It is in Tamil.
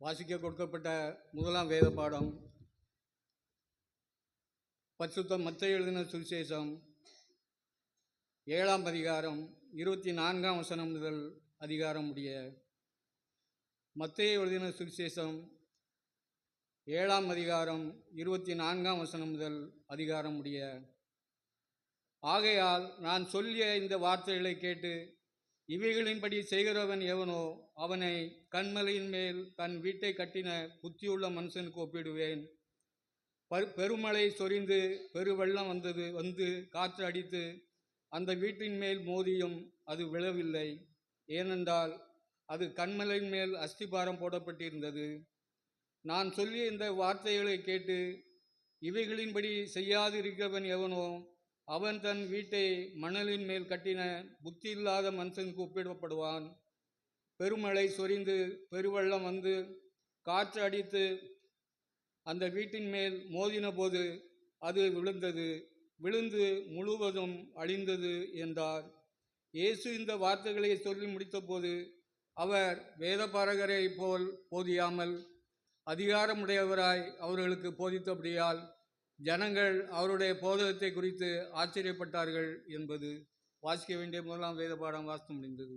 வாசிக்க கொடுக்கப்பட்ட முதலாம் வேத பாடம். பரிசுத்தம் மத்தை எழுதின சுவிசேஷம். ஏழாம் அதிகாரம் இருபத்தி நான்காம் வசனம் முதல் அதிகாரம் முடிய. மத்தையை எழுதின சுவிசேஷம் ஏழாம் அதிகாரம் இருபத்தி நான்காம் வசனம் முதல் அதிகாரம் உடைய ஆகையால் நான் சொல்லிய இந்த வார்த்தைகளை கேட்டு இவைகளின்படி செய்கிறவன் எவனோ அவனை கண்மலையின் மேல் தன் வீட்டை கட்டின புத்தியுள்ள மனுஷனுக்கு ஒப்பிடுவேன். பெருமழை சொரிந்து பெருவெள்ளம் வந்தது வந்து காற்று அடித்து அந்த வீட்டின் மேல் மோதியும் அது விழவில்லை. ஏனென்றால் அது கண்மலையின் மேல் அஸ்திபாரம் போடப்பட்டிருந்தது. நான் சொல்லிய இந்த வார்த்தைகளை கேட்டு இவைகளின்படி செய்யாதிருக்கிறவன் எவனோ அவன் தன் வீட்டை மணலின் மேல் கட்டின புத்தி இல்லாத மனுஷனுக்கு ஒப்பிடப்படுவான் பெருமழை சொரிந்து பெருவெள்ளம் வந்து காற்று அடித்து அந்த வீட்டின் மேல் மோதின போது அது விழுந்தது. விழுந்து முழுவதும் அழிந்தது என்றார். இயேசு இந்த வார்த்தைகளை சொல்லி முடித்தபோது அவர் வேதபாரகரை போல் போதியாமல் அதிகாரமுடையவராய் அவர்களுக்கு போதித்தபடியால் ஜனங்கள் அவருடைய போதகத்தை குறித்து ஆச்சரியப்பட்டார்கள் என்பது வாசிக்க வேண்டிய முதலாம் வேத பாடம் வாசித்து முடிந்தது.